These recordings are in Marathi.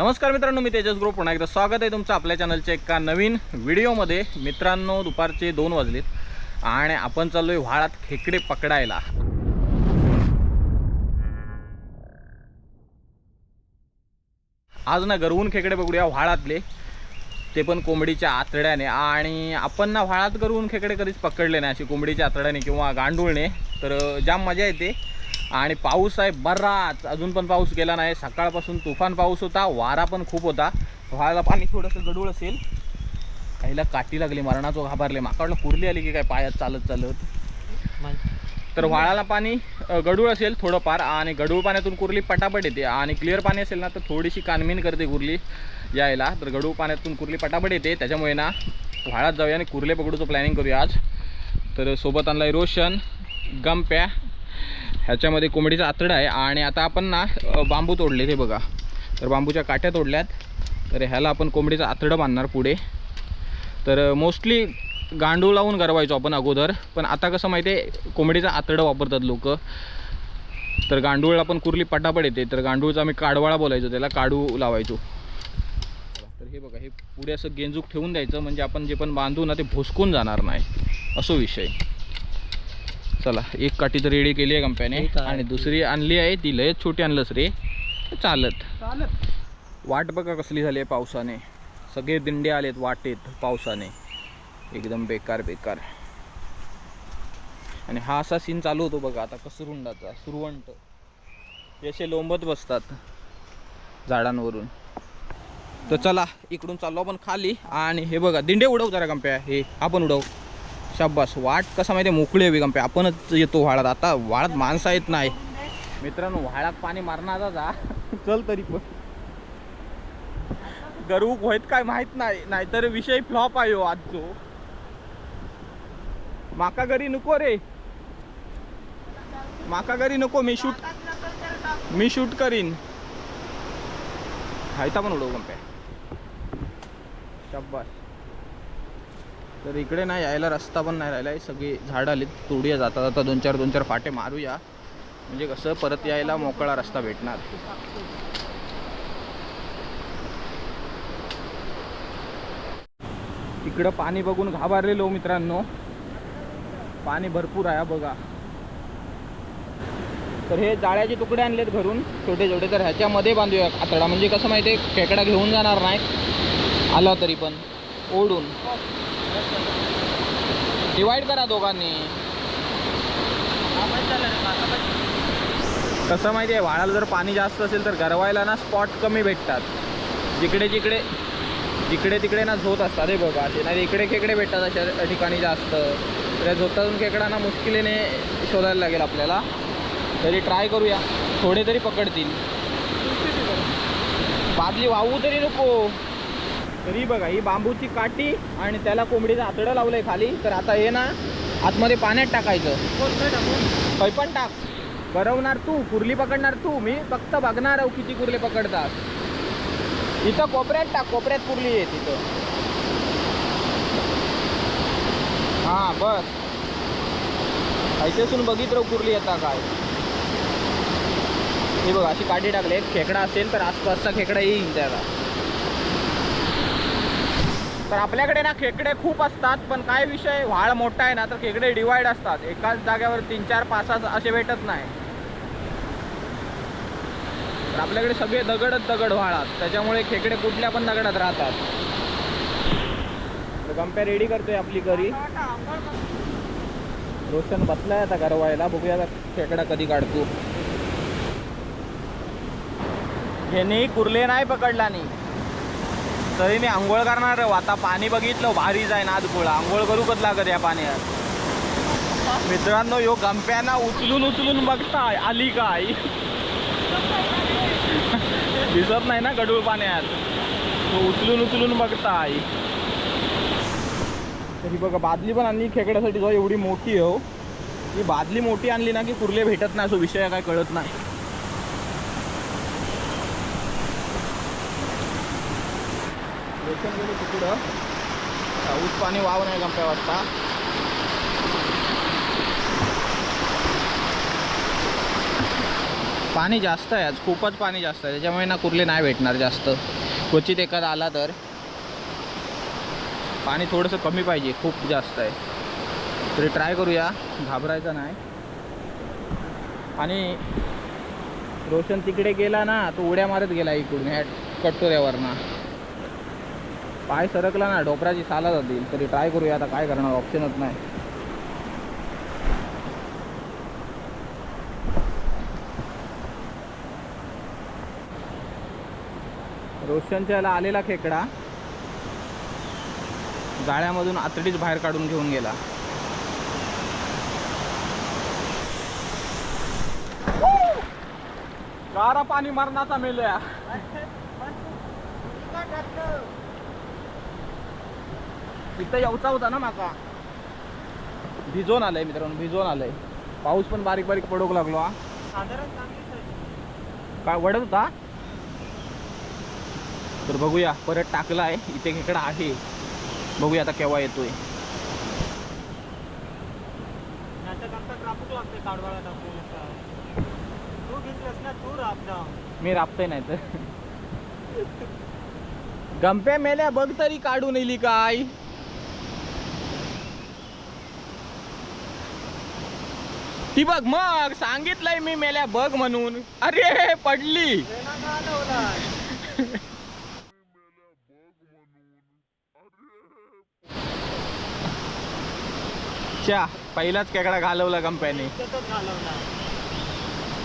नमस्कार मित्रांनो मी तेजस ग्रुप. पुन्हा एकदा स्वागत आहे तुमचं आपल्या चॅनलच्या एका नवीन व्हिडिओमध्ये. मित्रांनो दुपारचे दोन वाजलेत आणि आपण चाललोय व्हाळात खेकडे पकडायला. आज ना गरवून खेकडे बघूया व्हाळातले. ते पण कोंबडीच्या आतड्याने. आणि आपण ना व्हाळात गरवून खेकडे कधीच पकडले नाही. अशी कोंबडीच्या आतड्याने किंवा गांडूळने. तर जाम मजा येते. आणि पाऊस आहे बराच. अजून पण पाऊस गेला नाही. सकाळपासून तुफान पाऊस होता वारा पण खूप होता. व्हाळाला पाणी थोडंसं गडूळ असेल. काहीला काठी लागली मरणाचं घाबरले. माका कुरली आली की काय पायात चालत चालत. तर व्हाळाला पाणी गडूळ असेल थोडंफार आणि गडूळ पाण्यातून कुर्ली पटापट येते. आणि क्लिअर पाणी असेल ना तर थोडीशी कानमीन करते कुर्ली यायला. तर गडूळ पाण्यातून कुर्ली पटापट येते. त्याच्यामुळे ना व्हाळात जाऊया आणि कुर्ले पकडूचं प्लॅनिंग करूया आज. तर सोबत आणलाय रोशन गंप्या ह्याच्यामध्ये कोंबडीचा आतडा आहे आणि आता आपण ना बांबू तोडले ते बघा. तर बांबूच्या काट्या तोडल्यात. तर ह्याला आपण कोंबडीचं आतडं बांधणार पुढे. तर मोस्टली गांडूळ लावून गरवायचो आपण अगोदर पण आता कसं माहिती आहे कोंबडीचं आतडं वापरतात लोक. तर गांडूळ आपण कुर्ली पटापट येते. तर गांडूळचा आम्ही काडवाळा बोलायचो त्याला काडू लावायचो. तर हे बघा हे पुढे असं गेंजूक ठेवून द्यायचं म्हणजे आपण जे पण बांधू ना ते भुसकून जाणार नाही. असो विषय. चला एक काठी तर रेडी केली आहे कंप्याने. आणि दुसरी आणली आहे ती लयच छोटी आणलंच रे. चालत. चालत. वाट बघा कसली झाली आहे पावसाने. सगळे दिंडे आलेत वाटेत पावसाने. एकदम बेकार बेकार. आणि हा असा सीन चालू होतो बघा आता कसरुंडाचा सुरवंट. असे लोंबत बसतात झाडांवरून. तर चला इकडून चाललो आपण खाली. आणि हे बघा दिंडे उडव जरा गंप्या हे आपण उडव. शाब्बास वाट कसं माहिती मोकळी हवी कंपे आपणच येतो वाळात आता वाळात माणसं येत नाही. मित्रांनो वाळात पाणी मारणार जा चल तरी पण. गरुक होत काय माहीत नाही. नाहीतर विषय फ्लॉप आहे हो आजचो. माका घरी नको रे. माका घरी नको. मी शूट मी शूट करीन. हायता पण उडव कंपे शाब्बास. तर इकडे नाही यायला रस्ता पण नाही राहिला. सगळी झाडं आलीत तोडूया जाता जाता. दोन चार दोन चार फाटे मारूया. म्हणजे कसं परत यायला मोकळा रस्ता भेटणार. इकडं पाणी बघून घाबरलेलो मित्रांनो. पाणी भरपूर आहे बघा. तर हे जाळ्याचे तुकडे आणलेत घरून. छोटे छोटे. तर ह्याच्यामध्ये बांधूया आतडा. म्हणजे कसं माहिती आहे खेकडा घेऊन जाणार नाही. आला तरी पण. ओढून. डिवाइड करा दोघांनी. कसं माहिती आहे वाळाला जर पाणी जास्त असेल तर गरवायला ना स्पॉट कमी भेटतात. जिकडे जिकडे जिकडे तिकडे ना झोत असतात. हे बघा असे नाही इकडे खेकडे भेटतात अशा ठिकाणी जास्त. तर झोतातून खेकडा ना मुश्किलीने शोधायला लागेल आपल्याला. तरी ट्राय करूया. थोडे तरी पकडतील. बादली वाहू तरी नको. तरी बघा ही बांबूची काठी आणि त्याला कोंबडीचं आतडं लावलंय खाली. तर आता हे ना आतमध्ये पाण्यात टाकायचं. काही पण टाक. करवणार तू कुर्ली पकडणार तू मी फक्त बघणार आहो किती कुर्ले पकडतात. इथं कोपऱ्यात टाक कोपऱ्यात कुर्ली आहे तिथं. हां बस. ऐसेसून बघित राहू हो कुर्ली येता काय. हे बघा अशी काठी टाकली एक खेकडा असेल तर आसपासचा खेकडा येईल त्याला. तर आपल्याकडे ना खेकडे खूप असतात पण काय विषय व्हाळ मोठा आहे ना तर खेकडे डिवाइड असतात. एकाच जाग्यावर तीन चार पाच असे भेटत नाही. तर आपल्याकडे सगळे दगडच दगड व्हाळात. त्याच्यामुळे खेकडे कुठल्या पण दगडात राहतात. तर गंप्या रेडी करतोय आपली घरी रोशन बसलाय आता गरवायला बघूया आता खेकडा कधी काढतो. ह्याने कुर्ले नाही पकडला नाही तरी मी आंघोळ करणार आहे. आता पाणी बघितलं भारी जाईन ना गोळा. आंघोळ करू कच लागत या पाण्यात. मित्रांनो यो गंप्याना उचलून उचलून बघताय आली काय? दिसत नाही ना गडूळ पाण्यात? उचलून उचलून बघताय. तरी बघा बादली पण आणली खेकड्यासाठी. जो एवढी मोठी हो. ही बादली मोठी आणली ना की कुर्ले भेटत नाही असं विषय काय कळत नाही. रोशन तिकडं. ऊस पाणी वाव नाही गंप्या वाटता. पाणी जास्त आहे आज खूपच पाणी जास्त आहे. त्याच्यामुळे ना कुर्ले नाही भेटणार जास्त. क्वचित एखादा आला तर. पाणी थोडंसं कमी पाहिजे खूप जास्त आहे. तरी ट्राय करूया घाबरायचं नाही. आणि रोशन तिकडे गेला ना तो उड्या मारत गेला इकडून ह्या कटोऱ्यावरनं. पाय सरकला ना डोपराची साला जातील. तरी ट्राय करूया आता काय करणार ऑप्शनच नाही. रोशनच्या याला आलेला खेकडा. जाळ्यामधून आतडीच बाहेर काढून घेऊन गेला. गारा पाणी मरणाचा मेल्या. इथं यावचा होता ना माका. भिजवून आलंय मित्रांनो भिजवून आलंय. पाऊस पण बारीक बारीक पडोक लागलो हा. काय वडत होता? तर बघूया परत टाकला आहे इथे खेकडा आहे. बघूया आता केव्हा येतोय. मी राबतोय नाही तर. गंप्या मेल्या बघ तरी काढून येली काय. ती बघ मग सांगितलंय मी मेल्या बघ म्हणून. अरे पडली. च्या पहिलाच केकडा घालवला गंप्याने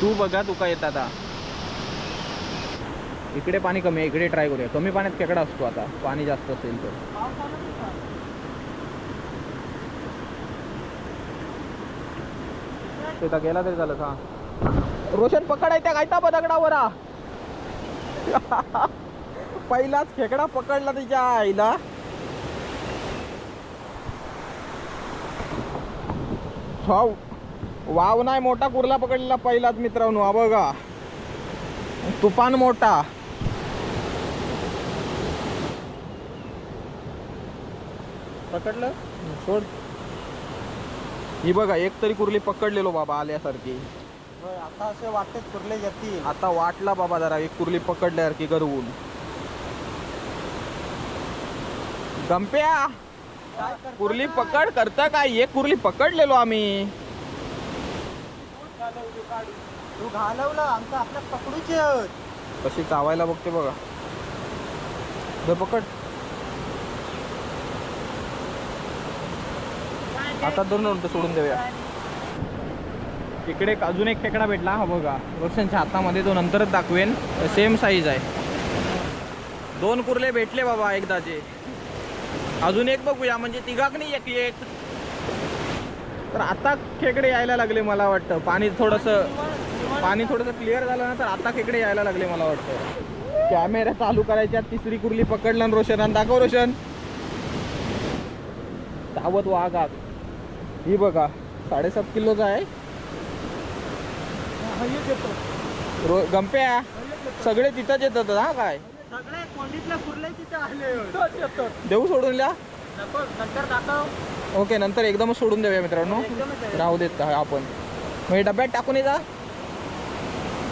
तू बघा तुका येत आता. इकडे पाणी कमी आहे इकडे ट्राय करूया. कमी पाण्यात केकडा असतो आता. पाणी जास्त असेल तर पाऊस आला नाही का? तिथं गेला तरी झालं का रोशन पकडायच्या गायता दगडावर आ. पहिलाच खेकडा पकडला तिच्या आईला. वाव नाही मोठा कुर्ला पकडलेला पहिलाच मित्रांनो हा बघा. तुफान मोठा. पकडलं? सोड. ही बघा एक तरी कुर्ली पकडलेलो बाबा आल्यासारखी. आता असे वाटते कुर्ले येतील आता वाटला बाबा जरा एक कुर्ली पकडल्यासारखी गरवून. गंप्या कुर्ली? पकड करता काय? एक कुर्ली पकडलेलो आम्ही. तू घालवली आमचं आपल्या पकडूचे. कशी चावायला बघते बघा. दे पकड. आता दोन नंतर सोडून देऊया. इकडे अजून एक खेकडा भेटला हा बघा. रोशनच्या हातामध्ये तो नंतरच दाखवेन. सेम साईज आहे. दोन कुर्ले भेटले बाबा एकदाचे. अजून एक बघूया म्हणजे तिघाक नाही एक एक. तर आता खेकडे यायला लागले मला वाटतं. पाणी थोडंसं पाणी थोडंसं क्लिअर झालं ना तर आता खेकडे यायला लागले मला वाटतं. कॅमेरा चालू करायच्या तिसरी कुर्ली पकडला रोशन आणि दाखव रोशन. धावत वाघात. ही बघा साडेसात किलोचा आहे. रो गंप्या सगळे तिथंच येतात हा काय. देऊ सोडून द्या ओके नंतर एकदमच सोडून देऊया मित्रांनो. राहू देत आपण. मग हे डब्यात टाकून ये जा.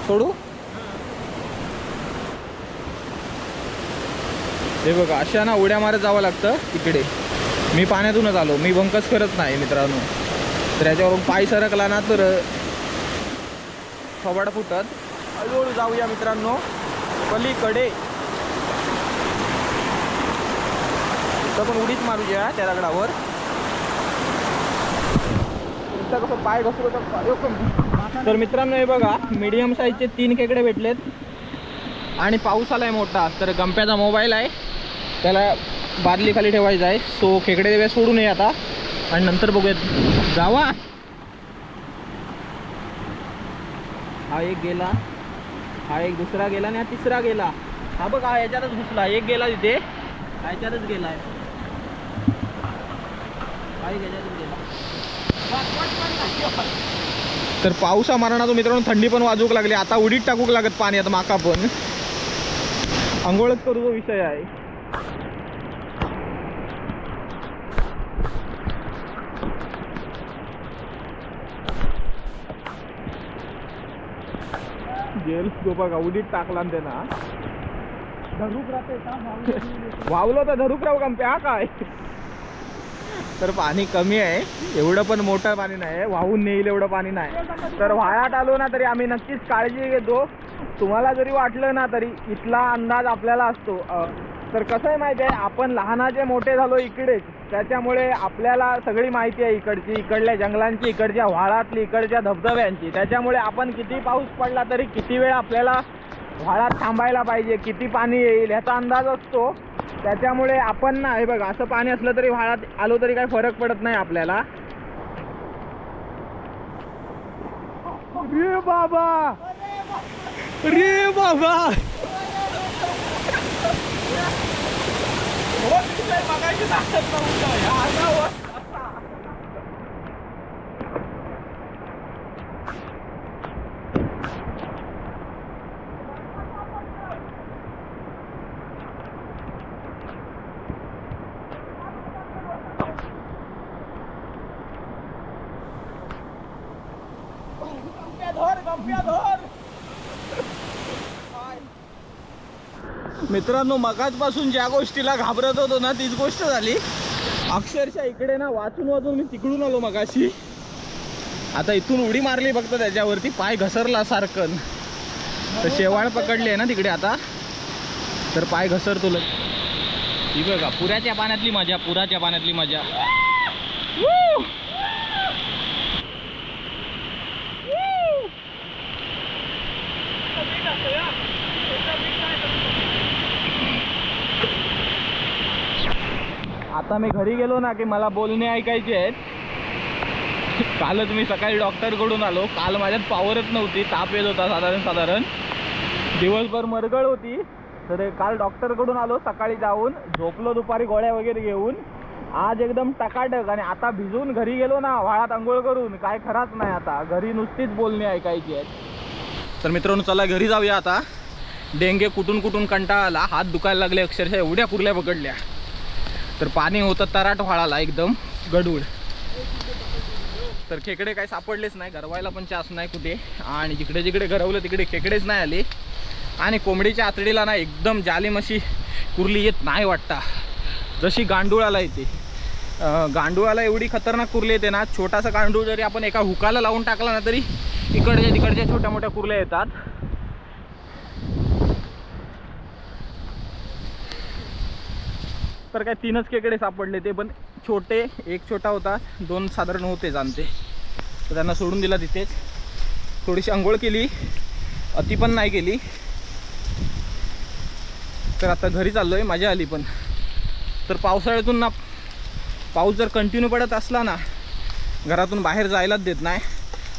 सोडू? हे बघा अशा ना उड्या मारत जावं लागतं तिकडे मी पाण्यातूनच आलो. मी बंकच करत नाही मित्रांनो. तर याच्यावरून पाय सरकला ना तर थोबाड फुटत. हळूहळू जाऊया मित्रांनो. पलीकडे. तर पण उडीच मारूया त्या दगडावर. कसं पाय घसरू तर तर मित्रांनो हे बघा मीडियम साईजचे तीन खेकडे भेटलेत. आणि पाऊस आलाय मोठा. तर गंप्याचा मोबाईल आहे. त्याला बादली खाली ठेवायचा आहे. सो खेकडे देव्या सोडून ये आता. आणि नंतर बघूयात. जावा. हा एक गेला. हा एक दुसरा गेला आणि हा तिसरा गेला. हा बघ हा याच्यातच घुसला. एक गेला तिथे. याच्यातच गेलाय हा एक याच्यातच गेला. तर पावसा तो मित्रांनो. थंडी पण वाजूक लागली. आता उडीत टाकूक लागत पाणी. आता माका पण. आंघोळच करू तो विषय आहे. गेल तो बघा उडीत टाकला ना त्यांना. धरूक राहते का? वावलो तर धरूक राहू का? हा काय? तर पाणी कमी आहे. एवढं पण मोठं पाणी नाही. वाहून नेईल एवढं पाणी नाही. तर व्हाळात आलो ना तरी आम्ही नक्कीच काळजी घेतो. तुम्हाला जरी वाटलं ना तरी इथला अंदाज आपल्याला असतो. तर कसं आहे माहिती आहे? आपण लहानाचे मोठे झालो इकडेच. त्याच्यामुळे आपल्याला सगळी माहिती आहे इकडची इकडल्या जंगलांची इकडच्या व्हाळातली इकडच्या धबधब्यांची. त्याच्यामुळे आपण किती पाऊस पडला तरी किती वेळ आपल्याला व्हाळात थांबायला पाहिजे किती पाणी येईल ह्याचा अंदाज असतो. त्याच्यामुळे आपण ना हे बघा असं पाणी असलं तरी व्हाळात आलो तरी काही फरक पडत नाही आपल्याला. रे बाबा! रे बाबा! 该是他的风筝呀，那我。मित्रांनो मगाचपासून ज्या गोष्टीला घाबरत होतो ना तीच गोष्ट झाली. अक्षरशः इकडे ना वाचून वाचून मी तिकडून आलो मगाशी. आता इथून उडी मारली फक्त त्याच्यावरती पाय घसरला सारखं. तर शेवाळ पकडली आहे ना तिकडे आता. तर पाय घसरतो लग ही बघा पुराच्या पाण्यातली मजा पुराच्या पाण्यातली मजा. आता मी घरी गेलो ना की मला बोलणे ऐकायचे आहेत. कालच मी सकाळी डॉक्टरकडून आलो. काल माझ्यात पावरच नव्हती. ताप येत होता साधारण साधारण. दिवसभर मरगळ होती. तर काल डॉक्टरकडून आलो सकाळी जाऊन. झोपलो दुपारी गोळ्या वगैरे घेऊन. आज एकदम टकाटक आणि आता भिजून घरी गेलो ना वाळात आंघोळ करून. काय खराच नाही आता. घरी नुसतीच बोलणी ऐकायची आहेत. तर मित्रांनो चला घरी जाऊया आता. डेंगे कुठून कुठून कंटाळा आला. हात दुखायला लागले अक्षरशः एवढ्या कुर्ल्या पकडल्या. तर पाणी होतं तराट व्हाळाला एकदम गडूळ. तर खेकडे काही सापडलेच नाही गरवायला पण चास नाही कुठे. आणि जिकडे जिकडे गरवलं तिकडे खेकडेच नाही आले. आणि कोंबडीच्या आतडीला ना एकदम जालीमशी कुर्ली येत नाही वाटता. जशी गांडूळाला येते. गांडुळाला गांडूळाला एवढी खतरनाक कुर्ली येते ना छोटासा गांडूळ जरी आपण एका हुकाला लावून टाकला ना तरी इकडच्या तिकडच्या छोट्या मोठ्या कुर्ल्या येतात. तर काय तीनच खेकडे सापडले ते पण छोटे एक छोटा होता दोन साधारण होते जाणते. तर त्यांना सोडून दिला तिथेच. थोडीशी आंघोळ केली अति पण नाही केली. तर आता घरी चाललो आहे मजा आली पण. तर पावसाळ्यातून ना पाऊस जर कंटिन्यू पडत असला ना घरातून बाहेर जायलाच देत नाही.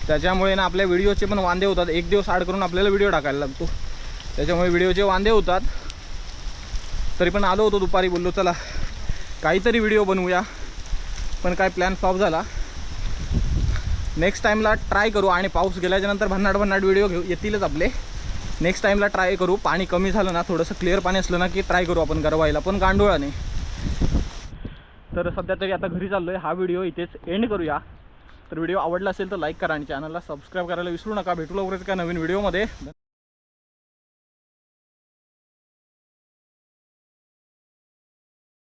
त्याच्यामुळे ना आपल्या व्हिडिओचे पण वांदे होतात. एक दिवस आड करून आपल्याला व्हिडिओ टाकायला लागतो. त्याच्यामुळे व्हिडिओचे वांदे होतात. तरी पण आलो होतो दुपारी बोललो चला काहीतरी व्हिडिओ बनवूया. पण काय प्लॅन फ्लॉप झाला. नेक्स्ट टाईमला ट्राय करू आणि पाऊस गेल्याच्यानंतर भन्नाट भन्नाट व्हिडिओ घेऊ येतीलच आपले. नेक्स्ट टाईमला ट्राय करू पाणी कमी झालं ना थोडंसं क्लिअर पाणी असलं ना की ट्राय करू आपण गरवायला पण गांडोळाने. तर सध्या तरी आता घरी चाललो आहे हा व्हिडिओ इथेच एंड करूया. तर व्हिडिओ आवडला असेल तर लाईक करा आणि चॅनलला सबस्क्राईब करायला विसरू नका. भेटू लवकरच का नवीन व्हिडिओमध्ये